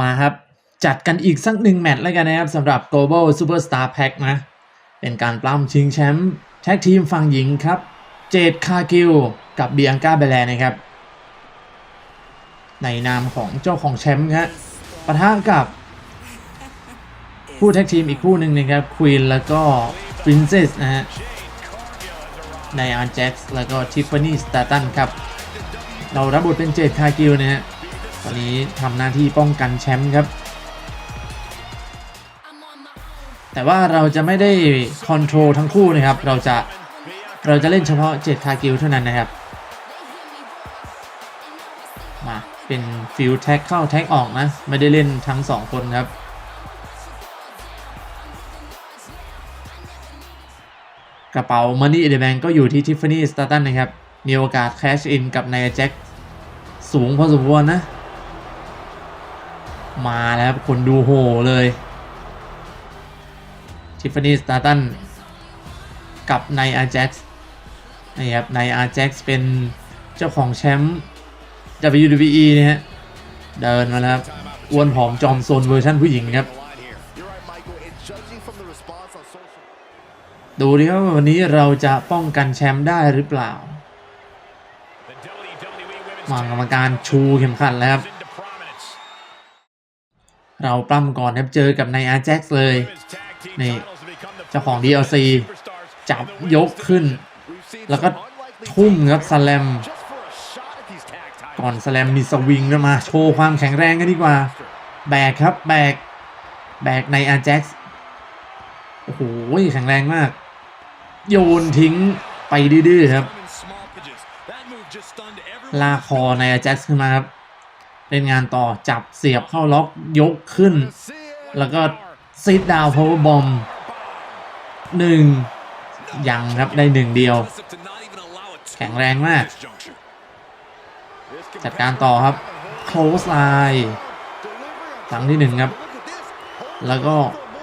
มาครับ จัดกันอีกสักหนึ่งแมตช์แล้วกันนะครับสำหรับ Global Superstar Pack นะ เป็นการปล้ำชิงแชมป์แท็กทีมฝั่งหญิงครับ เจดคากิลกับเบียงกาเบแลนะครับ ในนามของเจ้าของแชมป์ครับปะทะกับผู้แท็กทีมอีกคู่หนึ่งนะครับควีนแล้วก็ Princess นะฮะในอาร์แจ็กแล้วก็ทิฟฟานี่สตาตันครับ เรารับบทเป็นเจดคากิลนะฮะ ตอนนี้ทำหน้าที่ป้องกันแชมป์ครับ แต่ว่าเราจะไม่ได้คอนโทรลทั้งคู่นะครับ เราจะเราจะเล่นเฉพาะเจ็ดคากิลเท่านั้นนะครับ มาเป็นฟิลแท็กเข้าแท็กออกนะ ไม่ได้เล่นทั้งสองคนครับกระเป๋า Money in the Bank ก็อยู่ที่ Tiffany Staten นะครับ มีโอกาสแคชอินกับนายแจ็คสูงพอสมควรนะ มาแล้วครับคนดูโหเลย Tiffany Staten กับนายอาร์แจ็คนี่ครับนายอาร์แจ็คเป็นเจ้าของแชมป์ WWE นะฮะ เดินมาแล้วครับอ้วนผอมจอมโซนเวอร์ชันผู้หญิงครับ ดูดิครับว่าวันนี้เราจะป้องกันแชมป์ได้หรือเปล่ามากรรมการชูเข็มขัดแล้วครับ เราปล้ำก่อนครับเจอกับนายอาร์แจ็คเลยนี่เจ้าของ DLC จับยกขึ้น แล้วก็ทุ่มครับสแลมก่อนสแลมมีสวิงด้วยมา โชว์ความแข็งแรงกันดีกว่า แบกครับแบก แบกในอาร์แจ็คโอ้โหแข็งแรงมาก โยนทิ้งไปดื้อๆครับ ลาคอในอาร์แจ็คขึ้นมาครับ เล่นงานต่อจับเสียบเข้าล็อกยกขึ้น แล้วก็ซิดดาวพาวเวอร์บอมหนึ่งยังครับได้หนึ่งเดียว แข็งแรงมาก จัดการต่อครับ close line ตังที่หนึ่งครับ แล้วก็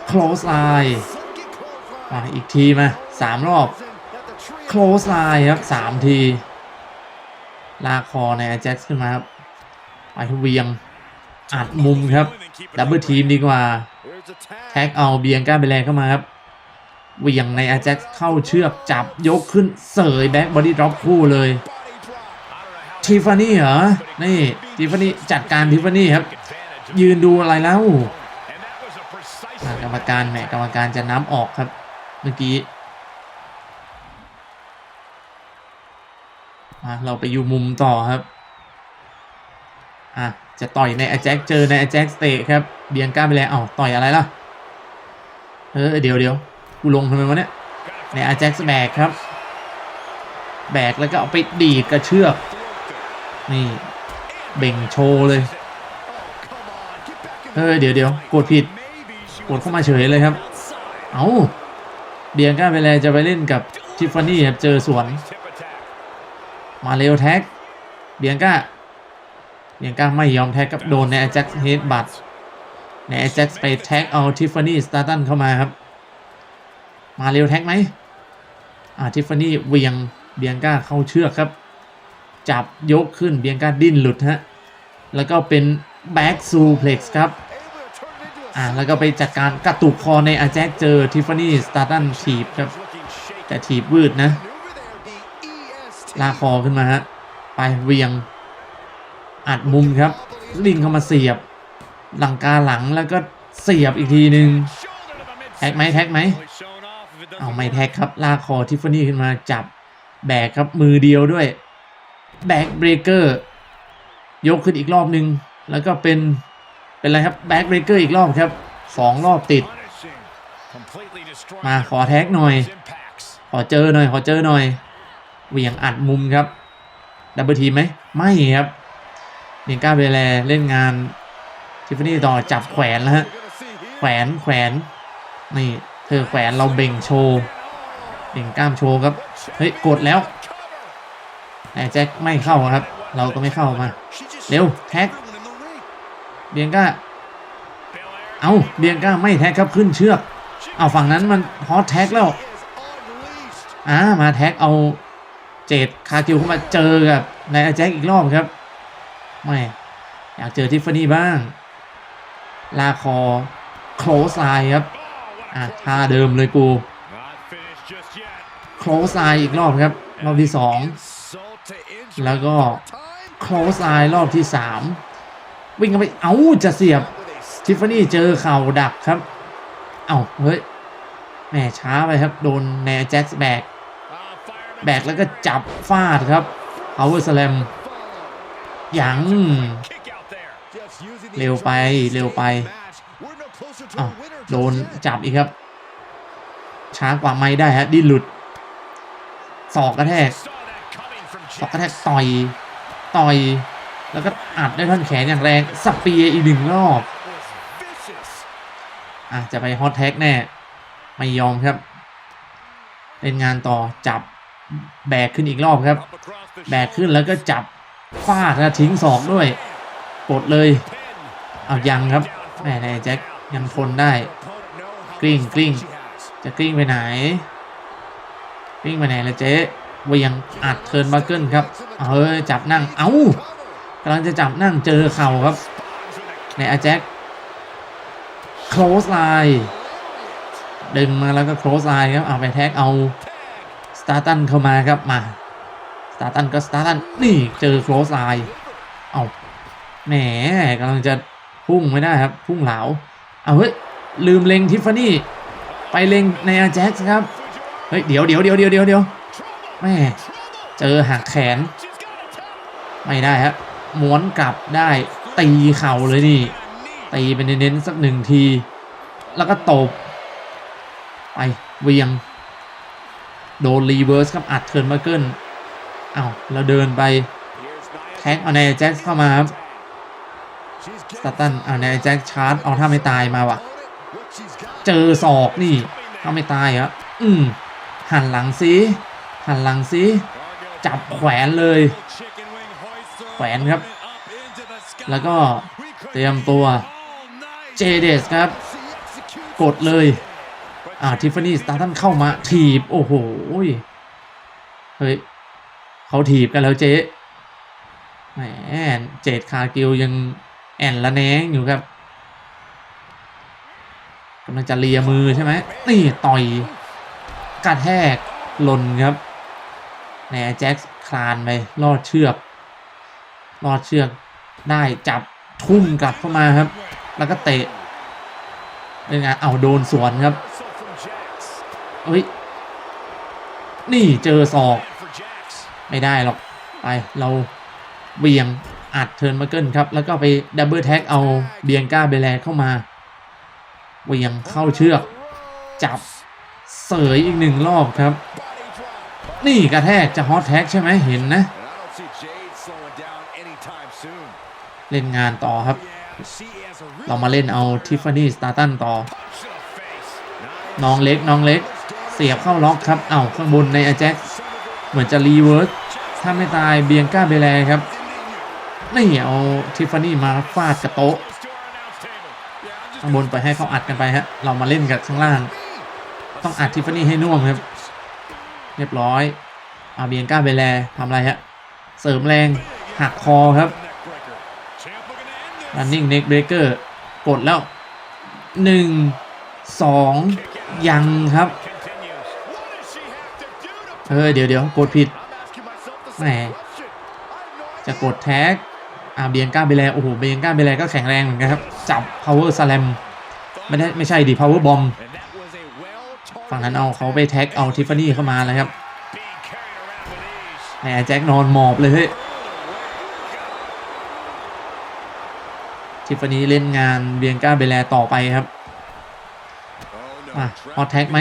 close line มาอีกทีมาสามรอบ close line ครับสามที ลากคอในอา a x ขึ้นมาครับ ไปเวียงอัดมุมครับดับเบิลทีมดีกว่า แท็กเอาเบียงก้าไปแรงเข้ามาครับเหวี่ยงในอา a x เข้าเชือกจับยกขึ้นเสยแบ็กบอดี้ดรอปคู่เลยทิฟฟานี่เหรอ นี่ทิฟฟานี่จัดการทิฟฟานี่ครับ ยืนดูอะไรแล้วอะกรรมการแหมกรรมการจะน้ำออกครับ เมื่อกี้มาเราไปอยู่มุมต่อครับ อะจะต่อยในอาแจ็คเจอในอาแจ็คสเตะครับเบียงก้าไปแล้วเอ้าต่อยอะไรล่ะ เออเดี๋ยวเดี๋ยวกูลงทำไมวะเนี่ยในอาแจ็คแบกครับ แบกแล้วก็เอาไปดีดกระเชือก นี่เบ่งโชว์เลย เออเดี๋ยวเดี๋ยวกดผิด กดเข้ามาเฉยเลยครับ เอาเบียงก้าไปแล้วจะไปเล่นกับทิฟฟานี่ครับเจอสวน มาเร็วแท็ก เบียงก้าเบี ยงก้าไม่ยอมแท็กกับโดนในแอจ็คเฮดบัตในแอจ็คไปแท็กเอาทิฟฟานี่สตาร์ตันเข้ามาครับ มาเร็วแท็กไหมอ่าทิฟฟานี่เวียงเบียงก้าเข้าเชือกครับ จับยกขึ้นเบียงก้าดิ้นหลุดฮะแล้วก็เป็นแบ็กซูเพล็กซ์ครับอ่าแล้วก็ไปจัดการกระตุกคอในอาแจ็คเจอทิฟฟานี่สตาร์ตันถีบครับ แต่ถีบวืดนะลากคอขึ้นมาฮะไปเวียง อัดมุมครับ ลิงเข้ามาเสียบ หลังกาหลังแล้วก็เสียบอีกทีหนึ่งแท็กไหมแท็กไหมเอาไม่แท็กครับลากคอทิฟฟานี่ขึ้นมาจับแบกครับมือเดียวด้วย แบกเบรกเกอร์ยกขึ้นอีกรอบหนึ่งแล้วก็เป็นเป็นอะไรครับแบกเบรกเกอร์อีกรอบครับสองรอบติด มาขอแท็กหน่อย ขอเจอหน่อยขอเจอหน่อยเหวี่ยงอัดมุมครับดับเบิลทีไหมไม่ครับ นียก้าเบลเล่นงานทิฟฟานี่ต่อจับแขวนแล้วฮะ แขวนแขวนนี่เธอแขวนเราเบ่งโชว์เบ่งกล้ามโชว์ครับ เฮ้ย กดแล้วแต่แจ็คไม่เข้าครับ เราก็ไม่เข้ามา เร็ว แท็กเบียงก้า เอาเบียงก้าไม่แท็กครับขึ้นเชือก เอาฝั่งนั้นมันฮอตแท็กแล้วอ่ามาแท็กเอาเจดคาคิวเข้ามาเจอกับนายแจ็คอีกรอบครับ ไม่อยากเจอทิฟฟานี่บ้าง ลากคอ โคลสไลครับ อะท่าเดิมเลยกู โคลสไลอีกรอบครับ รอบที่สองแล้วก็โคลสไลรอบที่สามวิ่งไป เอ้า จะเสียบ ทิฟฟานี่เจอเข่าดักครับ เอ้า เฮ้ย แหมช้าไปครับ โดนแนแจ็คแบก แบกแล้วก็จับฟาดครับ power slam ยัง เร็วไปเร็วไปอ้าวโดนจับอีกครับ ช้ากว่าไม่ได้ฮะดิ้นหลุดศอกกระแทกศอกกระแทกต่อยต่อย แล้วก็อัดด้วยท่อนแขนอย่างแรงสเปียร์อีกหนึ่งรอบอะจะไปฮอตแท็กแน่ ไม่ยอมครับ เล่นงานต่อจับแบกขึ้นอีกรอบครับ แบกขึ้นแล้วก็จับ ฟาดแล้วทิ้งศอกด้วยกดเลยเอายังครับแหมนายแจ็คยังทนได้กลิ้งกลิ้งจะกลิ้งไปไหนกลิ้งไปไหนละเจ๊เวียงอัดเทิร์นบัคเกิลครับเฮ้ยจับนั่งเอ้ากำลังจะจับนั่งเจอเข่าครับในอาแจ็ค close line ดึงมาแล้วก็ close line ครับเอาไปแท็กเอาสตาร์ตันเข้ามาครับมา ตาร์ตันก็สตาร์ตันนี่เจอ close line เอาแหมกำลังจะพุ่งไม่ได้ครับ พุ่งเหลาเอาเฮ้ยลืมเล็งทิฟฟานี่ไปเล็งในอาแจ็คครับ เฮ้ยเดี๋ยวเดี๋ยวเดี๋ยวเดี๋ยวเดี๋ยวเดี๋ยวแม่เจอหักแขน ไม่ได้ฮะม้วนกลับได้ตีเข่าเลยนี่ ตีไปเน้นๆสักหนึ่งที แล้วก็ตบ ไปเวียง โดนรีเวิร์สครับอัดเทิร์นมาเกิล อ้าวแล้วเดินไปแท็กเอาในแจ็คเข้ามาครับสตาร์ตันเอาในแจ็คชาร์จเอาถ้าไม่ตายมาว่ะ เจอศอกนี่ถ้าไม่ตายเหรออืมหันหลังซิหันหลังซิจับแขวนเลย แขวนครับ แล้วก็เตรียมตัวเจเดสครับ กดเลย อ่าทิฟฟานี่สตาร์ตันเข้ามาถีบ โอ้โหเฮ้ย เขาถีบกันแล้วเจ๊แหมเจดคากิลยังแอนละแนงอยู่ครับกำลังจะเลียมือใช่ไหมนี่ต่อยกระแทกหล่นครับแหนแจ็คคลานไปลอดเชือกลอดเชือกได้จับทุ่มกลับเข้ามาครับ แล้วก็เตะเป็นไงเอาโดนสวนครับเฮ้ยนี่เจอศอก ไม่ได้หรอกไปเราเบียงอัดเทิร์นมาเกิลครับ แล้วก็ไปดับเบิลแท็กเอาเบียงก้าเบแลเข้ามาเวียงเข้าเชือก จับเสยอีกหนึ่งรอบครับ นี่กระแทกจะฮอตแท็กใช่ไหมเห็นนะ เล่นงานต่อครับ เรามาเล่นเอาทิฟฟานี่สตาร์ตันต่อ น้องเล็กน้องเล็ก เสียบเข้าล็อกครับ เอ้าข้างบนในอาแจ็ค เหมือนจะรีเวิร์สถ้าไม่ตายเบียงก้าเบแลครับนี่เอาทิฟฟานี่มาฟาดกับโต๊ะข้างบนไปให้เขาอัดกันไปฮะเรามาเล่นกับข้างล่าง ต้องอัดทิฟฟานี่ให้น่วมครับ เรียบร้อยอาเบียงก้าเบแลทำอะไรฮะเสริมแรงหักคอครับ running neck breaker กดแล้วหนึ่งสองยังครับ เออเดี๋ยวเดี๋ยวกดผิดแหมจะกดแท็กอาเบียงก้าเบลโอ้โหเบียงก้าเบลก็แข็งแรงเหมือนกันครับ จับ power slam ไม่ได้ไม่ใช่ดิ power bomb ฝั่งนั้นเอาเขาไปแท็กเอาทิฟฟานี่เข้ามาแล้วครับแหมแจ็คนอนหมอบเลยเฮ้ยทิฟฟานี่เล่นงานเบียงก้าเบแลต่อไปครับมาฮอตแท็กไหม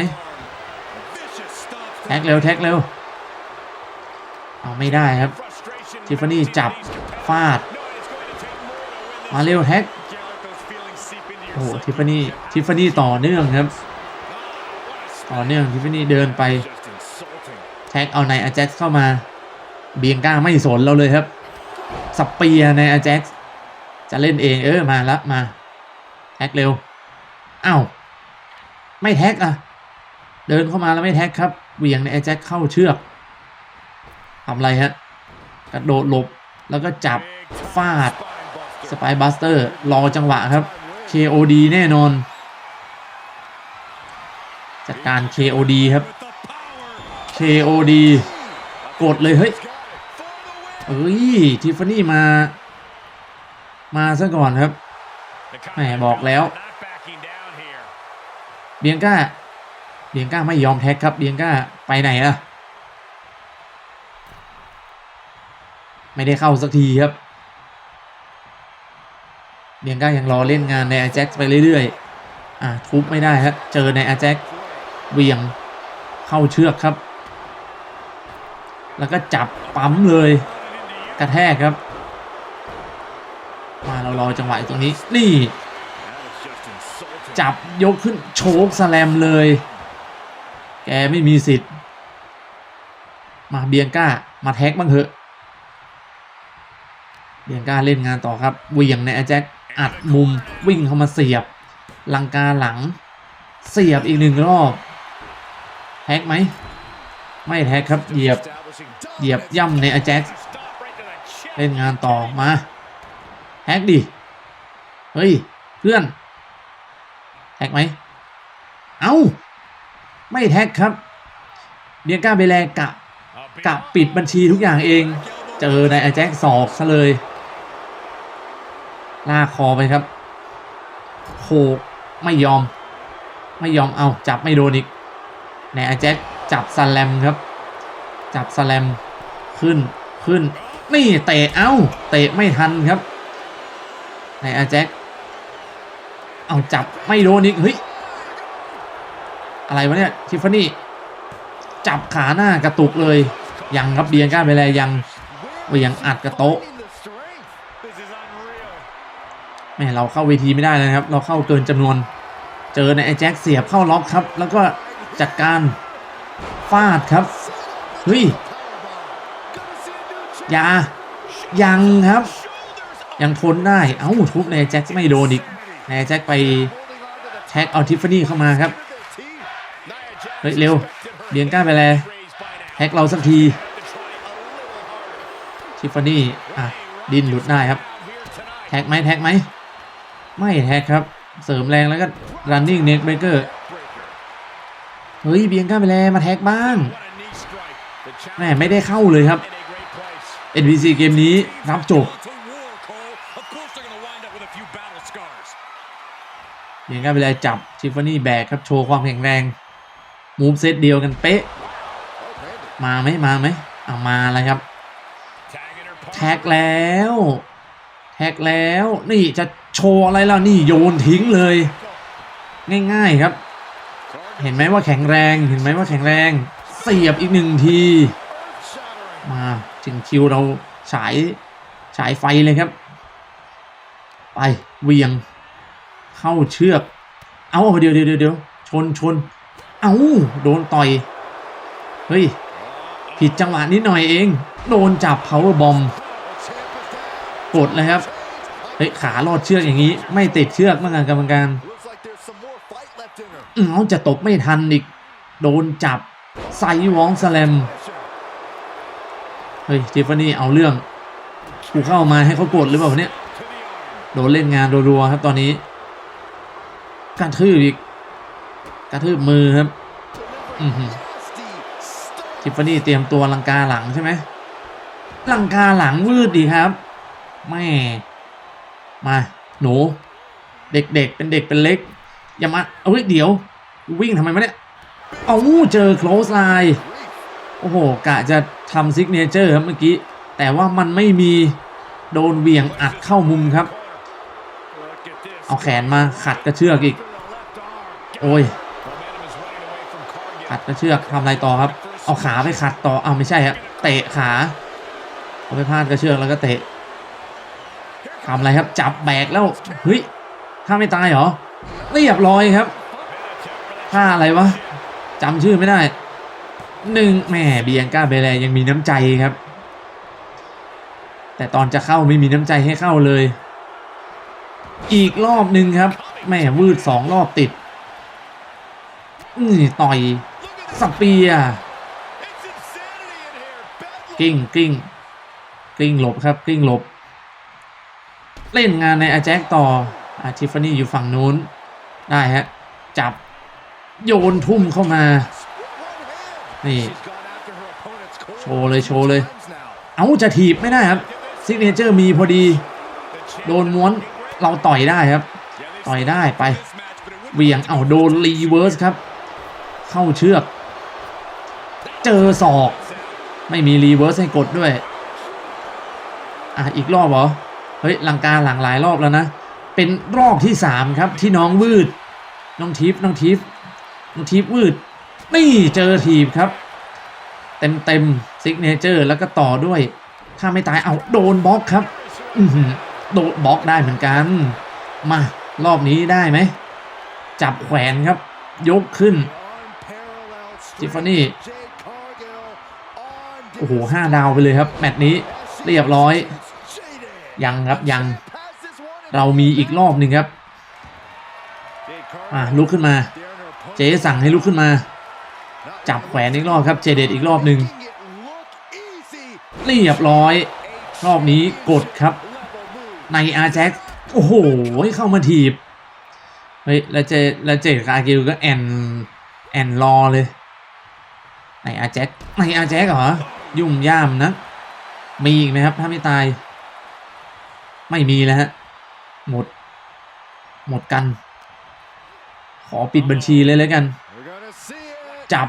แท็กเร็วแท็กเร็วเอาไม่ได้ครับทิฟฟานี่จับฟาด มาเร็วแท็กโอ้โหทิฟฟานี่ทิฟฟานี่ต่อเนื่องครับ ต่อเนื่องทิฟฟานี่เดินไป แท็กเอาในอาแจ็คเข้ามา เบียงก้าไม่สนเราเลยครับสเปียร์ในอาแจ็คจะเล่นเองเออมาละมา แท็กเร็วอ้าวไม่แท็กอะ เดินเข้ามาแล้วไม่แท็กครับ เวียงในไอ้แจ็คเข้าเชือกทำอะไรฮะ กระโดดหลบแล้วก็จับฟาดสไปบัสเตอร์รอจังหวะครับ KOD แน่นอน จัดการ KOD ครับ KOD กดเลยเฮ้ยเอ้ยทิฟฟานี่มา มาซะก่อนครับแหมบอกแล้ว เบียงก้า เบียงก้าไม่ยอมแท็กครับเบียงก้าไปไหนล่ะ ไม่ได้เข้าสักทีครับเบียงก้ายังรอเล่นงานในอาแจ็คไปเรื่อยๆ อะทุบไม่ได้ครับเจอในอาแจ็คเวียงเข้าเชือกครับ แล้วก็จับปั๊มเลย กระแทกครับ มาเรารอจังหวะตรงนี้นี่จับยกขึ้นโชกสแลมเลย แกไม่มีสิทธิ์ มาเบียงก้า มาแท็กบ้างเถอะ เบียงก้าเล่นงานต่อครับเวี่ยงในอาแจ็คอัดมุมวิ่งเข้ามาเสียบ ลังกาหลัง เสียบอีกหนึ่งรอบ แท็กไหม ไม่แท็กครับเหยียบ เหยียบย่ำในอแจ็คเล่นงานต่อมา แท็กดิ เฮ้ย เพื่อน แท็กไหม เอา้า ไม่แท็กครับเบียงก้าเบแลกะกะปิดบัญชีทุกอย่างเอง เจอในอาแจ็คสอกซะเลยลากคอไปครับโขกไม่ยอม ไม่ยอมเอาจับไม่โดนอีกในอาแจ็คจับสแลมครับ จับสแลมขึ้นขึ้นนี่เตะเอ้าเตะไม่ทันครับในอาแจ็คเอาจับไม่โดนอีกเฮ้ย อะไรวะเนี่ยทิฟฟานี่จับขาหน้ากระตุกเลย ยังครับเบียงก้าไปเลยยังยังอัดกระโต๊ะแม่เราเข้าเวทีไม่ได้เลยครับ เราเข้าเกินจำนวน เจอในไอ้แจ็คเสียบเข้าล็อกครับ แล้วก็จัดการฟาดครับเฮ้ยอยายังครับ ยังทนได้เอ้าทุบในแจ็คไม่โดนอีกในแจ็คไปแท็กเอาทิฟฟานี่เข้ามาครับ เฮ้ยเร็วเบียงก้าไปเลยแท็กเราสักทีทิฟฟานี่อะดินหลุดได้ครับแท็กไหมแท็กไหมไม่แท็กครับ เสริมแรงแล้วก็ running neck breaker เฮ้ยเบียงก้าไปเลยมาแท็กบ้างแม่ไม่ได้เข้าเลยครับ NPC เกมนี้รับจบเบียงก้าไปเลยจับทิฟฟานี่แบกครับโชว์ความแข็งแรง มูฟเซตเดียวกันเป๊ะ มาไหมมาไหมเอามาแล้วครับ แท็กแล้ว แท็กแล้ว นี่จะโชว์อะไรแล่ะนี่โยนทิ้งเลย ง่ายๆครับ เห็นไหมว่าแข็งแรง เห็นไหมว่าแข็งแรง เสียบอีกหนึ่งที มาถึงคิวเราฉายฉายไฟเลยครับ ไปเวียง เข้าเชือก เอาเดี๋ยวเดี๋ยวเดี๋ยวชนชน เอาโดนต่อย เฮ้ย ผิดจังหวะนิดหน่อยเอง โดนจับ power bomb กดเลยครับเฮ้ยขาลอดเชือกอย่างนี้ ไม่ติดเชือกเมื่อไงกรรมการอือจะตบไม่ทันอีก โดนจับไซวองสแลมเฮ้ยทิฟฟานี่เอาเรื่องกูเข้ามาให้เขากดหรือเปล่าเนี่ย โดนเล่นงานรัวๆครับตอนนี้ การทืบอีก กระทืบมือครับทิฟฟานี่เตรียมตัวลังกาหลังใช่ไหมลังกาหลังวืดดีครับแม่มาหนู เด็กๆเป็นเด็กเป็นเล็ก อย่ามาเอ้ยเดี๋ยว วิ่งทำไมมาเนี่ยเอาเจอ close line โอ้โห กะจะทำซิกเนเจอร์ครับเมื่อกี้ แต่ว่ามันไม่มีโดนเวี่ยงอัดเข้ามุมครับ เอาแขนมาขัดกระเชือกอีก โอ้ย ขัดกระเชือกทำอะไรต่อครับ เอาขาไปขัดต่อเอาไม่ใช่ครับเตะขาเอาไปพาดกระเชือกแล้วก็เตะทำอะไรครับ จับแบกแล้วเฮ้ยถ้าไม่ตายเหรอเรียบร้อยครับท่าอะไรวะจำชื่อไม่ได้หนึ่งแหมเบียงก้าเบลยังมีน้ำใจครับ แต่ตอนจะเข้าไม่มีน้ำใจให้เข้าเลย อีกรอบหนึ่งครับแหม่วืดสองรอบติดนี่ต่อย สเปียกลิ้งกลิ้งกลิ้งหลบครับกลิ้งหลบ เล่นงานในอาแจ็คต่ออาทิฟานี่อยู่ฝั่งนู้น ได้ฮะ จับโยนทุ่มเข้ามา นี่ โชว์เลยโชว์เลย เอาจะถีบไม่ได้ครับ ซิกเนเจอร์มีพอดี โดนม้วนเราต่อยได้ครับ ต่อยได้ไปเวียงเอาโดนรีเวิร์สครับ เข้าเชือก เจอศอก ไม่มีรีเวิร์สให้กดด้วย อะอีกรอบเหรอ เฮ้ยลังกาหลังหลายรอบแล้วนะ เป็นรอบที่สามครับที่น้องวืด น้องทิฟน้องทิฟน้องทิฟวืด นี่เจอทีบครับ เต็มเต็มซิกเนเจอร์แล้วก็ต่อด้วย ถ้าไม่ตายเอาโดนบล็อกครับโดนบล็อกได้เหมือนกัน มารอบนี้ได้ไหม จับแขวนครับ ยกขึ้นทิฟฟานี่ โอ้โหห้าดาวไปเลยครับ แมตช์นี้เรียบร้อย ยังครับยัง เรามีอีกรอบหนึ่งครับ อะลุกขึ้นมา เจ๊สั่งให้ลุกขึ้นมา จับแขวนอีกรอบครับ เจเดตอีกรอบหนึ่งเรียบร้อย รอบนี้กดครับ ในอาแจ็คโอ้โห เข้ามาถีบ เฮ้ย แล้วเจแล้วเจคากิลก็แอน แอนรอเลย ในอาแจ็คในอาแจ็คเหรอ ยุ่งย่ามนะ มีอีกไหมครับ ถ้าไม่ตาย ไม่มีแล้วฮะ หมด หมดกัน ขอปิดบัญชีเลยแล้วกัน จับ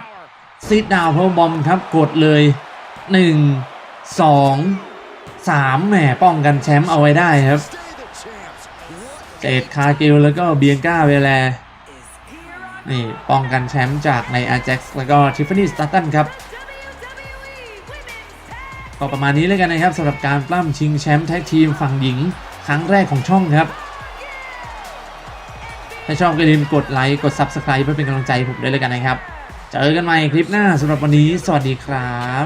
ซิดดาวเพราบอมครับ กดเลยหนึ่งสองสามแหมป้องกันแชมป์เอาไว้ได้ครับเจดคาร์กิลแล้วก็เบียงก้าเวลานี่ป้องกันแชมป์จากในอา a x แล้วก็ทิฟฟานี่สตาร์ตันครับ ก็ประมาณนี้เลยกันนะครับสำหรับการปล้ำชิงแชมป์แท็กทีมฝั่งหญิง ครั้งแรกของช่องครับ ถ้าชอบก็อย่าลืมกดไลค์กด Subscribe เพื่อเป็นกำลังใจผมด้วยเลยกันนะครับ เจอกันใหม่คลิปหน้าสำหรับวันนี้ สวัสดีครับ